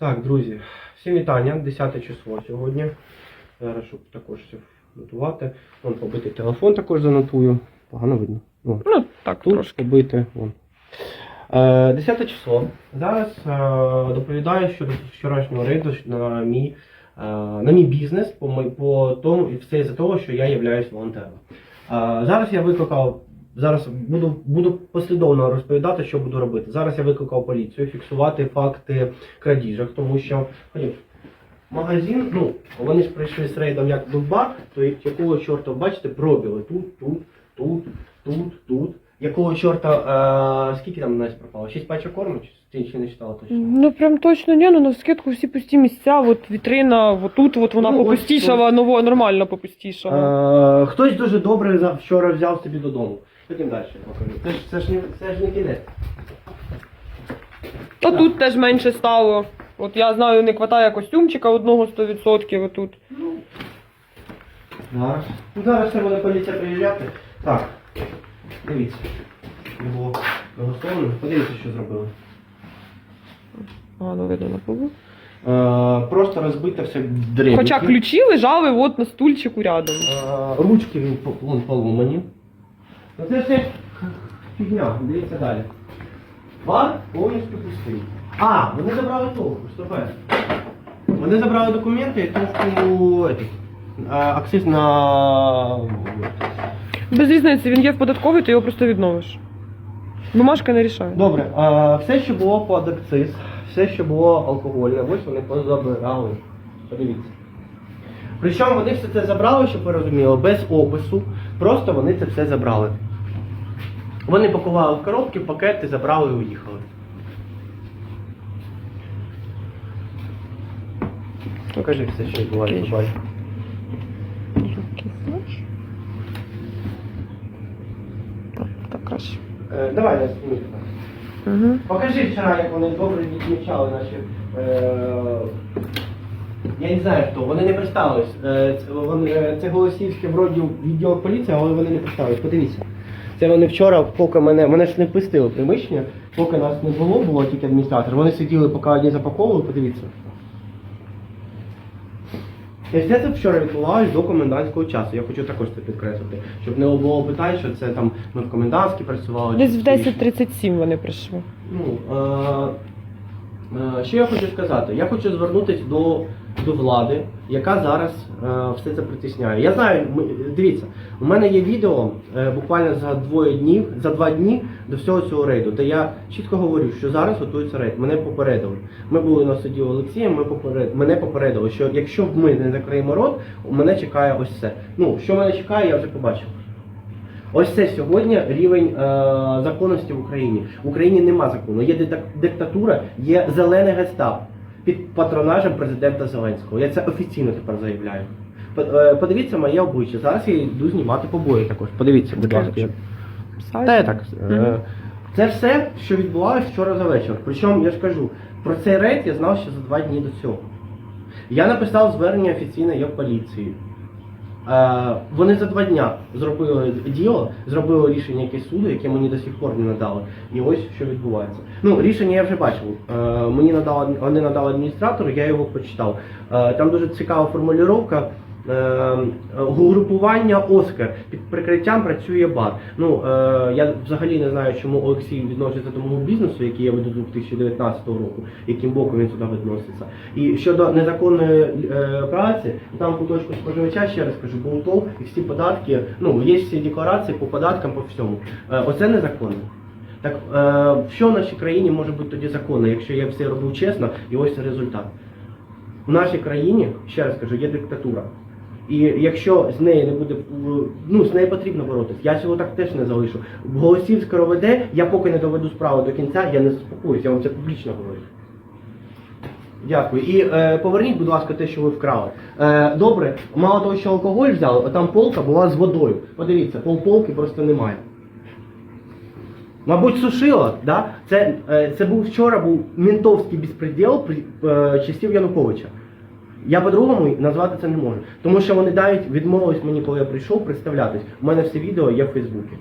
Так, друзі, всім вітання. 10 число сьогодні. Зараз, щоб також все нотувати. Вон побитий телефон також занотую. Погано видно. Вон. Ну, так, Тут трошки. побити. Вон. Е, 10 число. Зараз е, доповідаю щодо вчорашнього рейду на мій, е, на мій бізнес по, по тому, і все із-за того, що я являюсь волонтером. Е, зараз я викликав. Зараз буду, буду послідовно розповідати, що буду робити. Зараз я викликав поліцію фіксувати факти крадіжок, тому що ходім, магазин, ну, вони ж прийшли з рейдом як в бар, то якого чорта, бачите, пробіли тут, тут, тут, тут, тут. Якого чорта, е, скільки там у нас пропало? Шість пачок корму? Чи ще не читала точно? Ну прям точно ні, ну на скидку всі пусті місця, от вітрина, от тут от вона Ну, попустішала, ну нормально попустішала. Е, хтось дуже добре за- вчора взяв собі додому. Потім далі покажу. Це ж, це ж, не, це ж не кінець. Та тут теж менше стало. От я знаю, не вистачає костюмчика одного 100% отут. Зараз. Ну, зараз ще буде поліція приїжджати. Так. Дивіться. Не було приготовлено. Подивіться, що зробили. Погано видно на полу. Е, просто розбите все в. Хоча ключі лежали от на стульчику рядом. Е, ручки він по- вон поломані. Ну це все фігня, дивіться далі. Бар повністю пустий. А, вони забрали товку, стопе. Вони забрали документи і товку е, акциз на. Без різниці, він є в податковій, ти його просто відновиш. Бумажка не рішає. Добре, е, все, що було під акциз, все, що було алкогольне, ось вони позабирали. Подивіться. Причому вони все це забрали, щоб ви розуміли, без опису. Просто вони це все забрали. Вони пакували в коробки, пакети, забрали і уїхали. Покажи все, що відбувається. Бай. Так, Так. Е, давай я. Угу. Покажи вчора, як вони добре відмічали наші. Е... Я не знаю хто, вони не представились. Е, це, вони, е, це Голосівське вроді відділ поліції, але вони не представились. Подивіться. Це вони вчора, поки мене, мене ж не пустили в приміщення, поки нас не було, було тільки адміністратор. Вони сиділи, поки одні запаковували, подивіться. І все це вчора відбувалося до комендантського часу. Я хочу також це підкреслити, щоб не було питань, що це там ми в комендантській працювали. Десь в 10.37 вони прийшли. Ну, е, що я хочу сказати? Я хочу звернутися до, до влади, яка зараз е, все це притисняє. Я знаю, дивіться, у мене є відео е, буквально за двоє днів, за два дні до всього цього рейду, де я чітко говорю, що зараз готується рейд. Мене попередили. Ми були на суді Олексієм, ми поперед, мене попередили, що якщо ми не закриємо рот, мене чекає ось це. Ну, що мене чекає, я вже побачив. Ось це сьогодні рівень е, законності в Україні. В Україні нема закону. Є диктатура, є зелене гестап під патронажем президента Зеленського. Я це офіційно тепер заявляю. Е, Подивіться моє обличчя. Зараз я йду знімати побої також. Подивіться, будь ласка. Та я так. е, Це все, що відбувалося вчора за вечір. Причому я ж кажу, про цей рейд я знав ще за два дні до цього. Я написав звернення офіційне є в поліції. Е, вони за два дня зробили діло, зробили рішення якесь суду, яке мені до сих пор не надали. І ось що відбувається. Ну, рішення я вже бачив. Е, мені надали, вони надали адміністратору, я його почитав. Е, там дуже цікава формулювання. Е, групування Оскар під прикриттям працює бар. Ну е, я взагалі не знаю, чому Олексій відноситься до мого бізнесу, який я веду з 2019 року, яким боком він сюди відноситься. І щодо незаконної е, праці, там куточку споживача ще раз кажу, болтов і всі податки. Ну є всі декларації по податкам, по всьому. Е, оце незаконно. Так е, що в нашій країні може бути тоді законно, якщо я все робив чесно, і ось результат. В нашій країні, ще раз кажу, є диктатура. І якщо з неї не буде, ну з нею потрібно боротися. Я цього так теж не залишу. Голосів скороведе, я поки не доведу справу до кінця, я не заспокоюсь, я вам це публічно говорю. Дякую. І е, поверніть, будь ласка, те, що ви вкрали. Е, добре, мало того, що алкоголь взяли, а там полка була з водою. Подивіться, пол полки просто немає. Мабуть, сушило, да? Це, е, це був вчора був ментовський безпреділ при е, часів Януковича. Я по-другому назвати це не можу. Тому що вони навіть відмовились мені, коли я прийшов, представлятись. У мене все відео є в Фейсбуці.